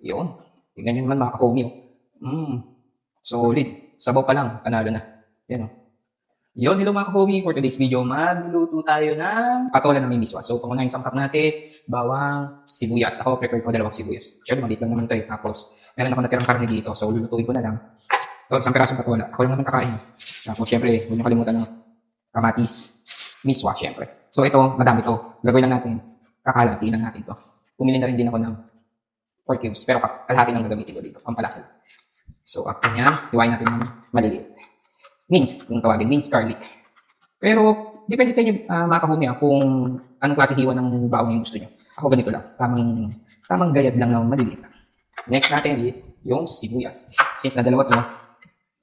Yun. Tingnan nyo naman mga ka-homie. oh. Mm. Solid. Sabaw pa lang. Panalo na. Yan oh. Yun, hello mga ka-homie. For today's video, magluluto tayo ng patola na may miswa. So, pangunahing sangkap natin, bawang, sibuyas. Ako, prepare ko dalawang sibuyas. Sure, maliit lang naman to eh. Tapos, meron ako natirang karne dito. So, lulutuin ko na lang. So, isang pirasong patola. Ako lang naman kakain. Tapos, syempre, huwag niyo kalimutan ng kamatis. Miswa, syempre. So, ito, madami to. Gagawin lang natin. Kakalatiin lang natin to. Pumili na rin din ako ng 4 cubes. Pero ka- kalahati lang gagamitin ko dito. Pampalasa lang. So, after niya, hiwain natin ng maliliit. Mince, kung tawagin, mince garlic. Pero, depende sa inyo, uh, mga kahumi, ah, kung anong klase hiwa ng bawang yung gusto nyo. Ako ganito lang. Tamang, tamang gayad lang ng maliliit. Next natin is yung sibuyas. Since na dalawa to,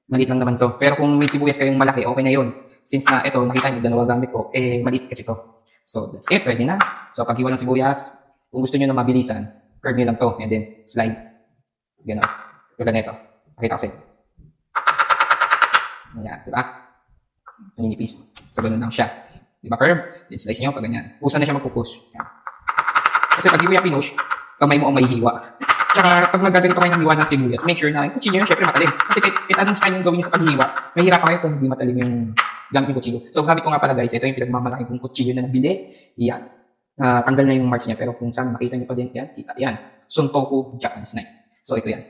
maliit lang naman to. Pero kung may sibuyas kayong malaki, okay na yun. Since na ito, nakita nyo, dalawa gamit ko, eh, maliit kasi to. So, that's it. Ready na. So, paghiwa ng sibuyas, kung gusto nyo na mabilisan, curve nyo lang to, and then slide. Ganun. Tulad nito. Pakita ko sa inyo. Ayan, di ba? Naninipis. So, ganun lang siya. Di ba, curve? Then slice nyo pag ganyan. Pusa na siya magpupush. Kasi pag hiwa pinush, kamay mo ang mahihiwa. Tsaka pag nagaganito kayo ng hiwa ng sibuyas, make sure na yung kutsilyo yun, syempre matalim. Kasi kahit, kahit anong style yung gawin nyo sa paghihiwa, mahirap kayo kung hindi matalim yung gamit yung kutsilyo. So, gamit ko nga pala guys, ito yung pinagmamalaki kong kutsilyo na nabili. Yan. Ah, tanggal na yung marks niya, pero kung saan makita niyo pa din, yan, kita, yan. Suntoku Japanese knife. So, ito yan.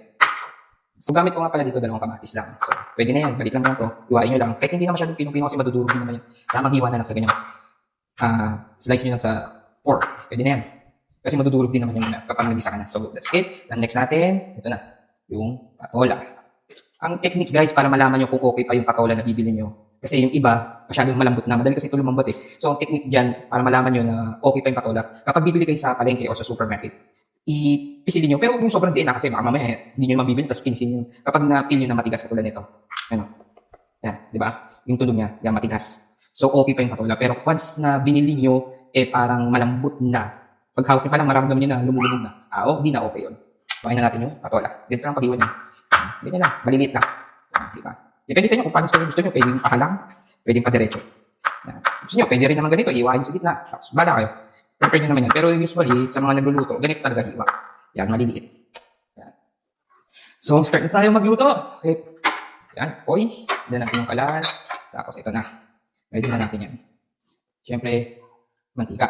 So, gamit ko nga pala dito dalawang kamatis lang. So, pwede na yan. Balik lang lang to. Hiwain nyo lang. Kahit hindi na masyadong pinong-pino kasi madudurog naman yan. Tamang hiwa na lang sa ganyan. Ah, slice nyo lang sa fork. Pwede na yan. Kasi madudurog din naman yung kapag nagisa ka na. So, that's it. And next natin, ito na. Yung patola. Ang technique guys, para malaman nyo kung okay pa yung patola na bibili nyo. Kasi yung iba, masyadong malambot na. Madali kasi ito lumambot eh. So, ang technique dyan, para malaman nyo na okay pa yung patola. Kapag bibili kayo sa palengke o sa supermarket, ipisilin nyo. Pero huwag yung sobrang diin na kasi baka mamaya hindi nyo mabibili tapos pinisin nyo. Kapag na-feel nyo na matigas katulad nito. Ano? Yan, di ba? Yung tunog niya, yan matigas. So, okay pa yung patola. Pero once na binili nyo, eh parang malambot na. Pag hawak nyo pa lang, maramdam nyo na lumulubog na. Ah, oh, di na okay yun. Pakain na natin yung patola. Ganito lang pag-iwan nyo. Ganyan na, maliliit. Yan, Di ba? Depende sa inyo kung paano gusto nyo. Gusto nyo, pwedeng pahalang, pwedeng padiretso. Yan. Gusto nyo, pwede rin naman ganito, iwain sa gitna. Tapos, bala kayo. Prepare nyo naman yan. Pero usually, sa mga nagluluto, ganito talaga hiwa. Yan, maliliit. Yan. So, start na tayo magluto. Okay. Yan, oy. Sundan natin yung kalan. Tapos, ito na. Ready na natin yan. Siyempre, mantika.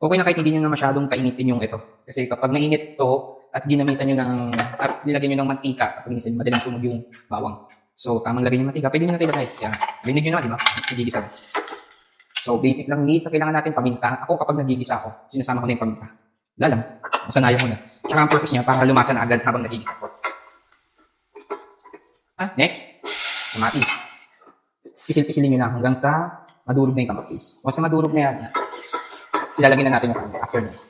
Okay na kahit hindi nyo na masyadong painitin yung ito. Kasi kapag mainit to, at ginamitan nyo ng, at nilagyan nyo ng mantika, kapag inisin, madaling sunog yung bawang. So, tamang lagyan ng mantika. Pwede nyo na tayo lagay. Yan. Rinig nyo na, di ba? Nagigisa. So, basic lang needs na kailangan natin paminta. Ako, kapag nagigisa ako, sinasama ko na yung paminta. Wala lang. Masanayan mo na. Tsaka ang purpose niya, para lumasa na agad habang nagigisa ko. Ah, next. Kamatis. Pisil-pisilin nyo na hanggang sa madurog na yung kamatis. Once na madurog na yan, ilalagay na natin yung karne after nun.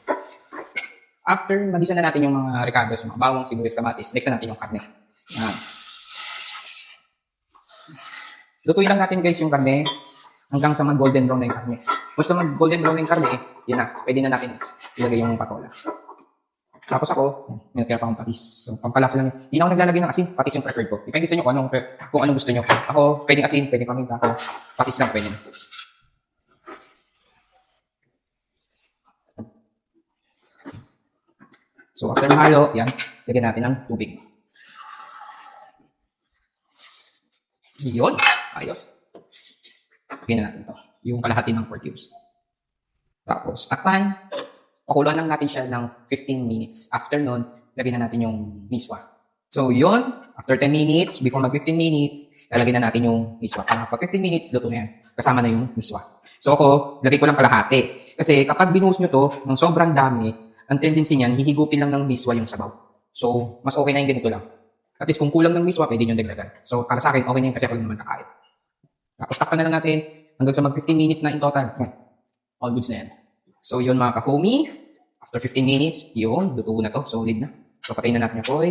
After, magisa na natin yung mga ricados, mga bawang, sibuyas, kamatis, next na natin yung karne. Yan. Lutuin lang natin guys yung karne hanggang sa mag-golden brown na yung karne. Once na mag-golden brown na yung karne, yun na, pwede na natin ilagay yung patola. Tapos ako, may natira pa akong patis. So, pampalasa lang. Hindi na ako naglalagay ng asin, patis yung preferred ko. Depende sa inyo kung anong, kung anong gusto nyo. Ako, pwedeng asin, pwedeng paminta ako. Patis lang pwede. So, after mahalo, yan, lagyan natin ng tubig. Yun, ayos. Lagyan na natin to. Yung kalahati ng 4 cubes. Tapos, takpan. Pakuluan lang natin siya ng 15 minutes. After nun, lagyan na natin yung miswa. So, yun. After 10 minutes, before mag 15 minutes, lalagyan na natin yung miswa. Para pag 15 minutes, luto na yan. Kasama na yung miswa. So, ako, lagay ko lang kalahati. Kasi kapag binuhos nyo to ng sobrang dami, ang tendency niyan, hihigupin lang ng miswa yung sabaw. So, mas okay na yung ganito lang. At least kung kulang ng miswa, pwede nyo dagdagan. So, para sa akin, okay na yun kasi ako naman kakain. Tapos, takpan na lang natin hanggang sa mag 15 minutes na in total. All goods na yan. So, yun mga ka-homie. After 15 minutes, yun, luto na to. Solid na. So, patayin na natin yung koy.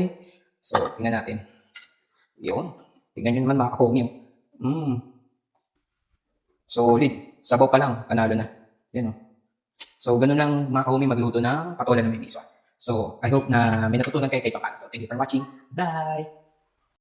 So, tingnan natin. Yun. Tingnan nyo naman mga ka-homie. Mmm. Solid. Sabaw pa lang. Panalo na. Yan o. So, ganun lang mga ka-homie magluto ng patola na may miswa. So, I hope na may natutunan kayo kay Papan. So, thank you for watching. Bye!